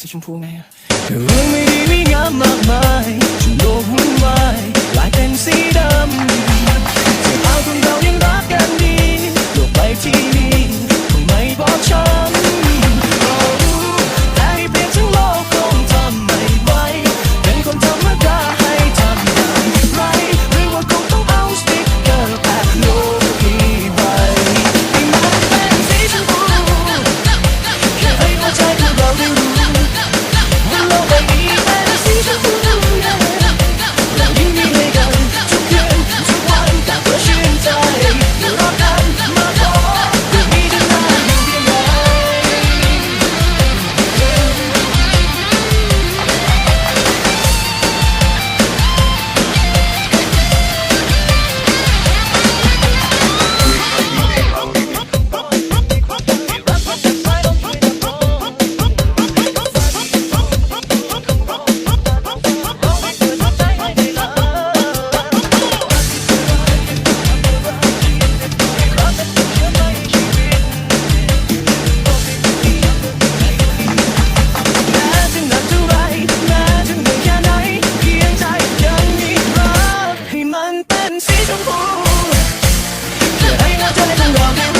สีชมพูไงเรื่องไม่ดีไม่งามมากมายจนโลกวุ่นวายกลายเป็นสีดำ I'm looking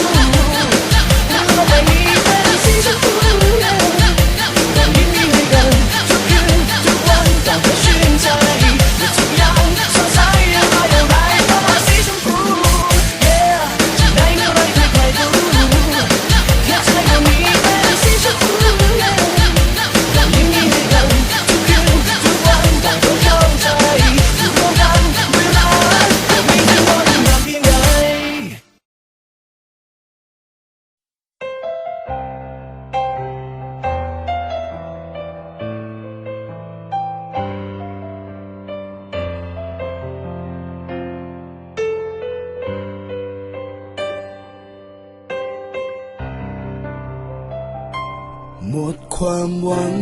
หมดความหวัง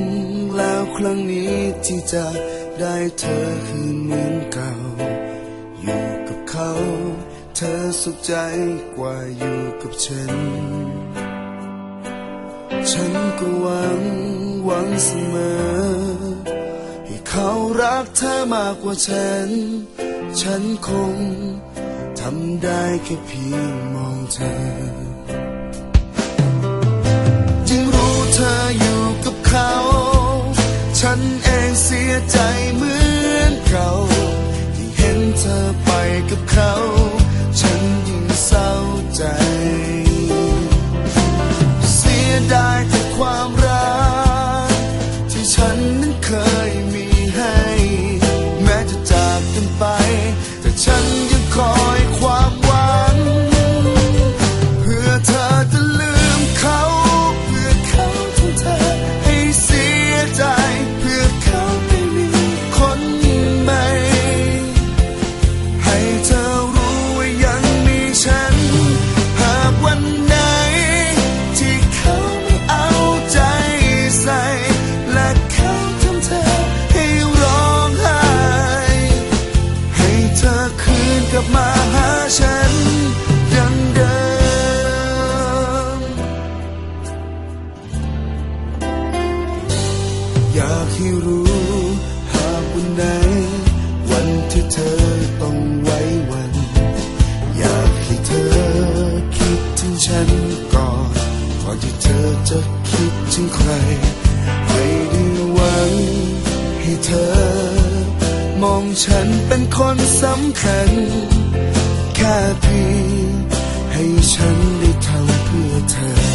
แล้วครั้งนี้ที่จะได้เธอคืนเหมือนเก่า อยู่กับเขา เธอสุขใจกว่าอยู่กับฉัน ฉันก็หวังหวังเสมอ ให้เขารักเธอมากกว่าฉัน ฉันคงทำได้แค่เพียงมองเธอ เธออยู่กับเขา ฉันเองเสียใจเหมือ อยากให้รู้ หากวันไหน วันที่เธอต้องไว้วัน อยากให้เธอคิดถึงฉันก่อนก่อนที่เธอจะคิดถึงใครไม่ได้หวังให้เธอ มองฉันเป็นคนสำคัญ แค่เพียงให้ฉันได้ทำเพื่อเธอ